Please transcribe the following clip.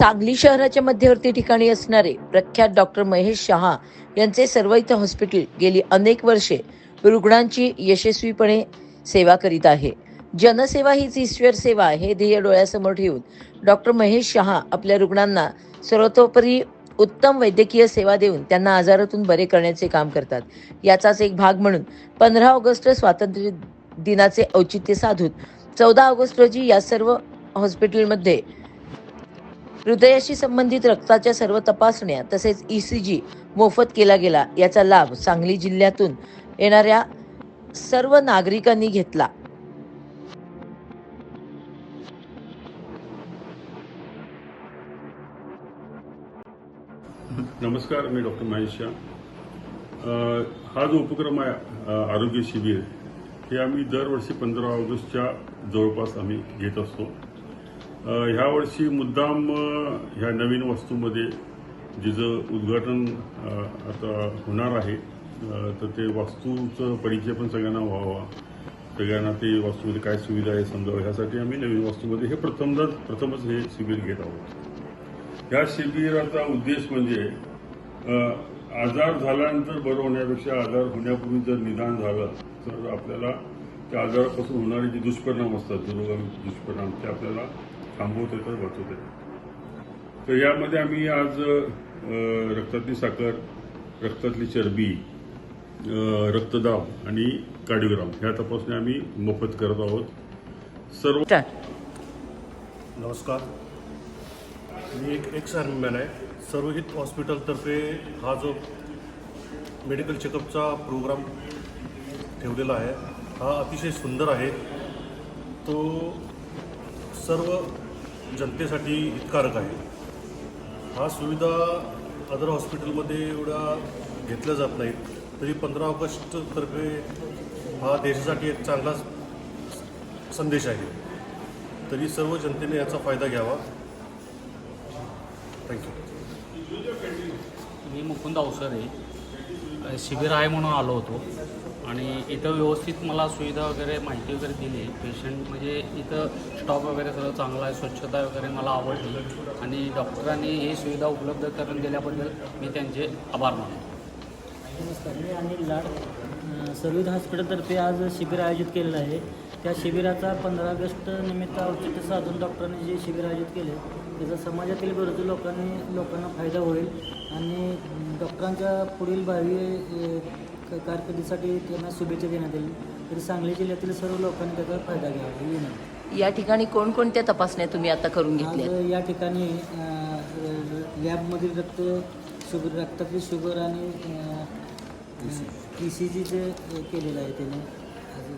सांगली शहराच्या मध्यवर्ती ठिकाणी असणारे प्रख्यात डॉक्टर महेश शहा यांचे सर्वैत हॉस्पिटल गेली अनेक वर्षे रुग्णांची यशस्वीपणे सेवा करीत आहे. जनसेवा हीच ईश्वर सेवा हे ध्येय डोळ्यासमोर ठेवून डॉक्टर महेश शहा आपल्या रुग्णांना सर्वतोपरी उत्तम वैद्यकीय सेवा देऊन त्यांना आजारातून बरे करण्याचे काम करतात. याचाच एक भाग म्हणून पंधरा ऑगस्ट स्वातंत्र्य दिनाचे औचित्य साधून चौदा ऑगस्ट रोजी या सर्व हॉस्पिटलमध्ये हृदयाशी संबंधित रक्ताच्या सर्व तपासण्या तसेच ईसीजी मोफत केला गेला. याचा लाभ सांगली जिल्ह्यातून येणाऱ्या सर्व नागरिकांनी घेतला. नमस्कार मी डॉक्टर महेश शाह. हा जो उपक्रम आहे आरोग्य शिबिर हे आम्ही दरवर्षी पंधरा ऑगस्टच्या जवळपास आम्ही घेत असतो. ह्यावर्षी ह्या वर्षी मुद्दाम ह्या नवीन वास्तूमध्ये जिचं उद्घाटन आता होणार आहे तर ते वास्तूचं परिचय पण सगळ्यांना व्हावा. सगळ्यांना ते वास्तूमध्ये काय सुविधा आहे समजावं ह्यासाठी आम्ही नवीन वास्तूमध्ये हे प्रथमदाच प्रथमच हे शिबिर घेत आहोत. या शिबिराचा उद्देश म्हणजे आजार झाल्यानंतर बरं होण्यापेक्षा आजार होण्यापूर्वी जर निदान झालं तर आपल्याला त्या आजारापासून होणारे जे दुष्परिणाम असतात दुर्गामी दुष्परिणाम ते आपल्याला थांबवता येतात वाचवता येतात तर यामध्ये आम्ही आज रक्तातली साखर रक्तातली चरबी रक्तदाब आणि कार्डिओग्राम ह्या तपासण्या आम्ही मोफत करत आहोत. सर्व नमस्कार. मी एक एक्स आर्मीमॅन आहे. सर्वहित हॉस्पिटलतर्फे हा जो मेडिकल चेकअपचा प्रोग्राम ठेवलेला आहे हा अतिशय सुंदर आहे. तो सर्व जनतेसाठी हितकारक आहे. हा सुविधा अदर हॉस्पिटलमध्ये एवढ्या घेतल्या जात नाहीत. तरी पंधरा ऑगस्टतर्फे हा देशासाठी एक चांगला संदेश आहे. तरी सर्व जनतेने याचा फायदा घ्यावा. थँक्यू मी मुकुंद अवसर आहे शिबिर आहे म्हणून आलो होतो. आणि इथं व्यवस्थित मला सुविधा वगैरे माहिती वगैरे दिली. पेशंट म्हणजे इथं स्टॉप वगैरे सगळं चांगला आहे स्वच्छता वगैरे मला आवडली. आणि डॉक्टरांनी ही सुविधा उपलब्ध करून दिल्याबद्दल मी त्यांचे आभार मानतो. नमस्कार. मी अनिल लाड. अ, सर्विस हॉस्पिटलतर्फे आज शिबिर आयोजित केलेलं आहे. त्या शिबिराचा पंधरा ऑगस्ट निमित्त औचित्य साधून डॉक्टरांनी जे शिबिर आयोजित केले त्याचा समाजातील गरजू लोकांनी लोकांना फायदा होईल आणि डॉक्टरांच्या पुढील भावी कारकिर्दीसाठी त्यांना शुभेच्छा देण्यात येईल. तरी सांगली जिल्ह्यातील सर्व लोकांनी त्याचा फायदा घ्यावा ही विनंती या ठिकाणी कोणकोणत्या तपासण्या तुम्ही आता करून घेतल्या आज या ठिकाणी अ, लॅबमधील रक्त शुगर रक्तातली शुगर आणि ई सी जीचे केलेलं आहे त्याने आज